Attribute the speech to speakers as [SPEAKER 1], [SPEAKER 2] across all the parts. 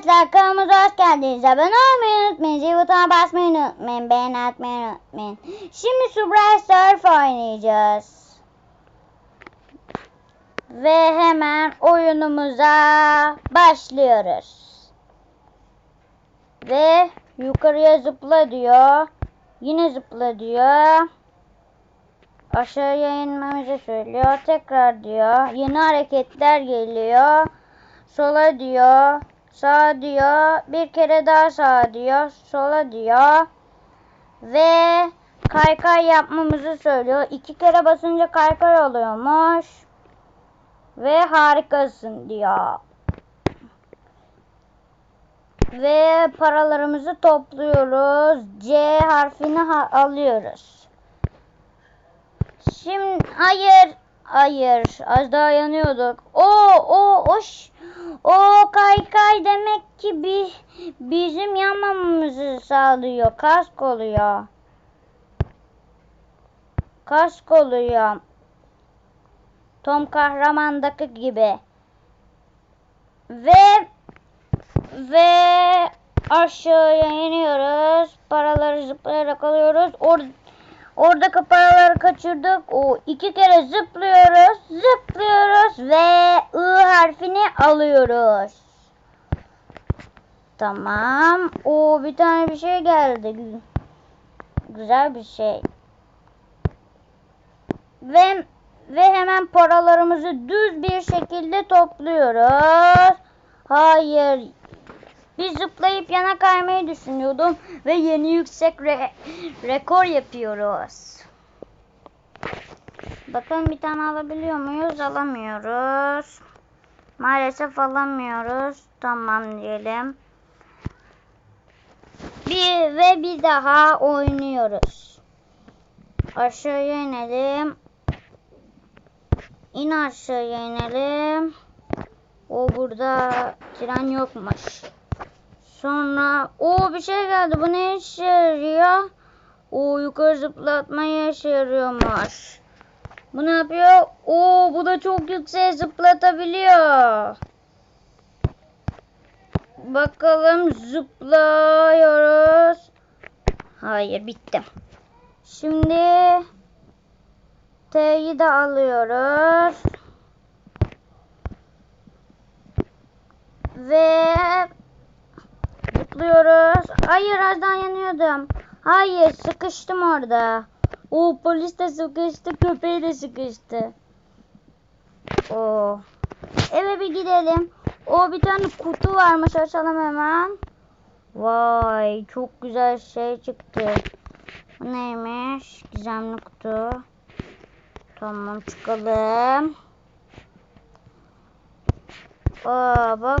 [SPEAKER 1] arkadaşlar kanalımıza hoş geldiniz. Abone olmayı unutmayın. Zil butonuna basmayı unutmayın. Beğeni atmayı unutmayın. Şimdi Subray Surf oynayacağız. Ve hemen oyunumuza başlıyoruz. Ve yukarıya zıpla diyor. Yine zıpla diyor. Aşağıya inmemizi söylüyor. Tekrar diyor. Yeni hareketler geliyor. Sola diyor. Sağ diyor. Bir kere daha sağ diyor. Sola diyor. Ve kaykay yapmamızı söylüyor. İki kere basınca kaykay oluyormuş. Ve harikasın diyor. Ve paralarımızı topluyoruz. C harfini ha- alıyoruz. Şimdi hayır hayır az daha yanıyorduk. O o oş o kaykay demek ki bi, bizim yanmamamızı sağlıyor. Kask oluyor. Kask oluyor. Tom Kahraman'daki gibi. Ve ve aşağıya iniyoruz. Paraları zıplayarak alıyoruz. Or oradaki paraları kaçırdık. O iki kere zıplıyoruz. Zıplıyoruz ve I harfini alıyoruz. Tamam. O bir tane bir şey geldi. Güzel bir şey. Ve ve hemen paralarımızı düz bir şekilde topluyoruz. Hayır. Biz zıplayıp yana kaymayı düşünüyordum ve yeni yüksek re- rekor yapıyoruz. Bakın bir tane alabiliyor muyuz? Alamıyoruz. Maalesef alamıyoruz. Tamam diyelim. Bir ve bir daha oynuyoruz. Aşağıya inelim. İn aşağıya inelim. O burada tren yokmuş. Sonra o bir şey geldi. Bu ne işe yarıyor? O yukarı zıplatmaya işe yarıyormuş. Bu ne yapıyor? O bu da çok yüksek zıplatabiliyor. Bakalım zıplıyoruz. Hayır bitti. Şimdi T'yi de alıyoruz. Ve zıplıyoruz. Hayır az yanıyordum. Hayır sıkıştım orada. O polis de sıkıştı, köpeği de sıkıştı. O. Eve bir gidelim. O bir tane kutu varmış açalım hemen. Vay çok güzel şey çıktı. Bu neymiş? Gizemli kutu. Tamam çıkalım. Aa bak.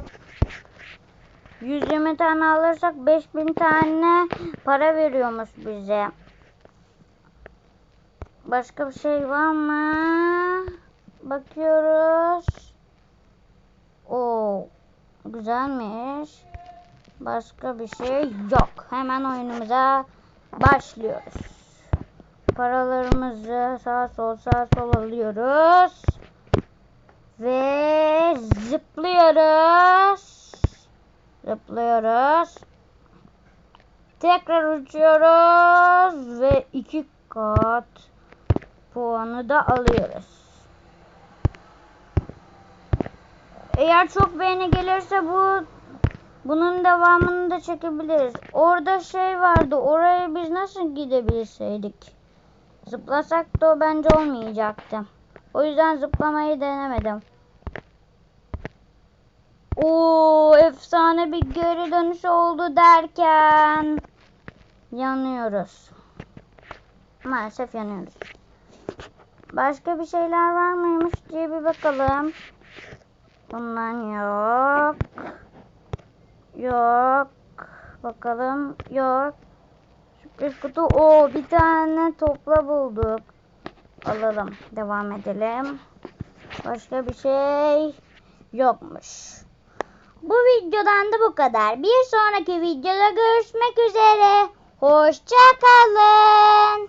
[SPEAKER 1] 120 tane alırsak 5000 tane para veriyormuş bize. Başka bir şey var mı? Bakıyoruz. O güzelmiş. Başka bir şey yok. Hemen oyunumuza başlıyoruz. Paralarımızı sağ sol sağ sol alıyoruz. Ve zıplıyoruz. Zıplıyoruz. Tekrar uçuyoruz ve iki kat puanı da alıyoruz. Eğer çok beğeni gelirse bu bunun devamını da çekebiliriz. Orada şey vardı. Oraya biz nasıl gidebilseydik? Zıplasak da o bence olmayacaktı. O yüzden zıplamayı denemedim. Oo efsane bir geri dönüş oldu derken yanıyoruz. Maalesef yanıyoruz. Başka bir şeyler var mıymış diye bir bakalım. Bundan yok. Yok. Bakalım. Yok. Sürpriz kutu. Oo bir tane topla bulduk. Alalım. Devam edelim. Başka bir şey yokmuş. Bu videodan da bu kadar. Bir sonraki videoda görüşmek üzere. Hoşça kalın.